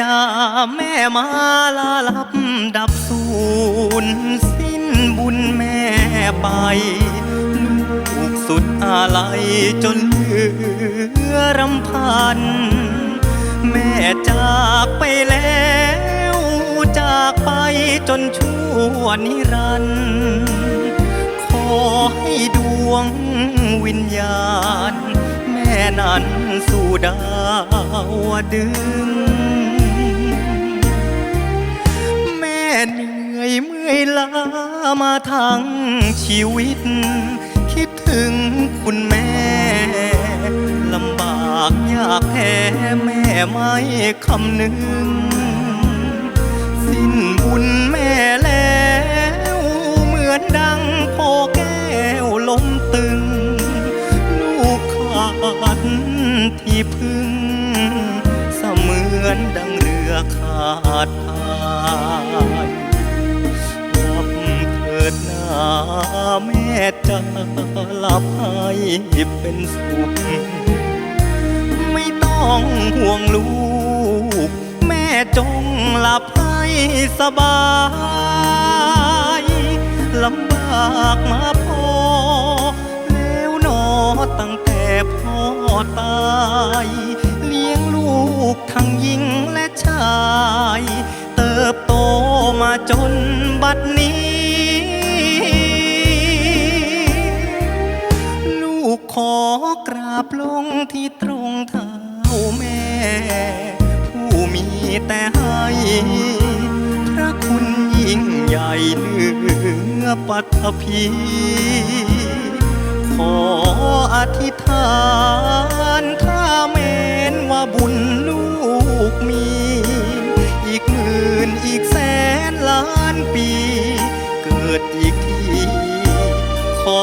จ้าแม่มาลาลับดับสูญสิ้นบุญแม่ไป ลูกสุดอาลัยจนเหลือรำพัน แม่จากไปแล้ว จากไปจนชั่วนิรันดร์ขอให้ดวงวิญญาณ แม่นั้นสู่ดาวดึง เมื่อยล้ามาทั้งชีวิต คิดถึงคุณแม่ลำบากยากแท้แม่ไม่คำนึง สิ้นบุญแม่แล้ว เหมือนดังโพแก้วล้มตึง ลูกขาดที่พึ่ง เสมือนดังเรือขาดพาย แม่จะหลับให้เป็นสุข ไม่ต้องห่วงลูก แม่จงหลับให้สบายลำบากมาพอ แล้วนอตั้งแต่พ่อตาย เลี้ยงลูกทั้งหญิงและชาย เติบโตมาจนบัดนี้ ขอกราบลงที่ตรงเท้าแม่ ผู้มีแต่ให้พระคุณยิ่งใหญ่เหนือปัทภีขออธิษฐานถ้าเมนว่าบุญลูกมี อีกหมื่นอีกแสนล้านปี เกิดอีกทีขอ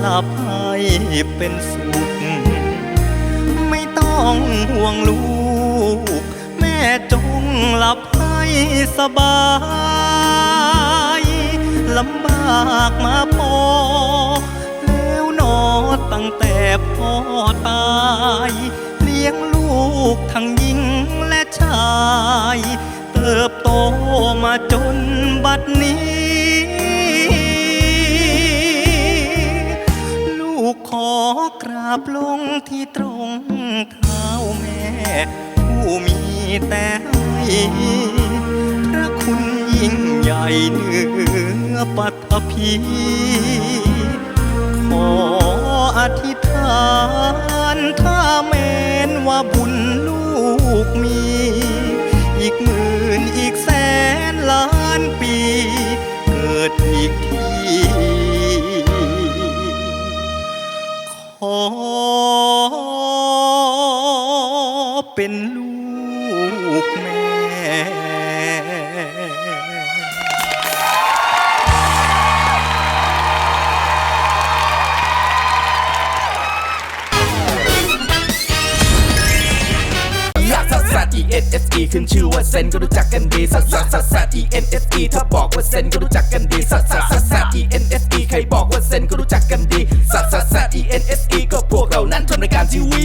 หลับให้เป็นสุข ไม่ต้องห่วงลูก แม่จงหลับให้สบายลำบากมาพอ แล้วนอตั้งแต่พ่อตาย เลี้ยงลูกทั้งหญิงและชาย เติบโตมาจนบัดนี้ บลงที่ตรงเท้าแม่ ผู้มีแต่ให้พระคุณยิ่งใหญ่เหนือปัทภีขออธิษฐานถ้าเมนว่าบุญลูกมี อีกหมื่นอีกแสนล้านปี เกิดอีกที เป็นลูกแม่ลักซัสซัส E N S E ขึ้นชื่อว่าเซนก็รู้จักกันดีซัสซัสซัสซัส E N S E ถ้าบอกว่าเซนก็รู้จักกันดีซัสซัสซัสซัส E N S E ใครบอกว่าเซนก็รู้จักกันดีซัสซัสซัส E N S E ก็พวกเรานั้นทำรายการทีวี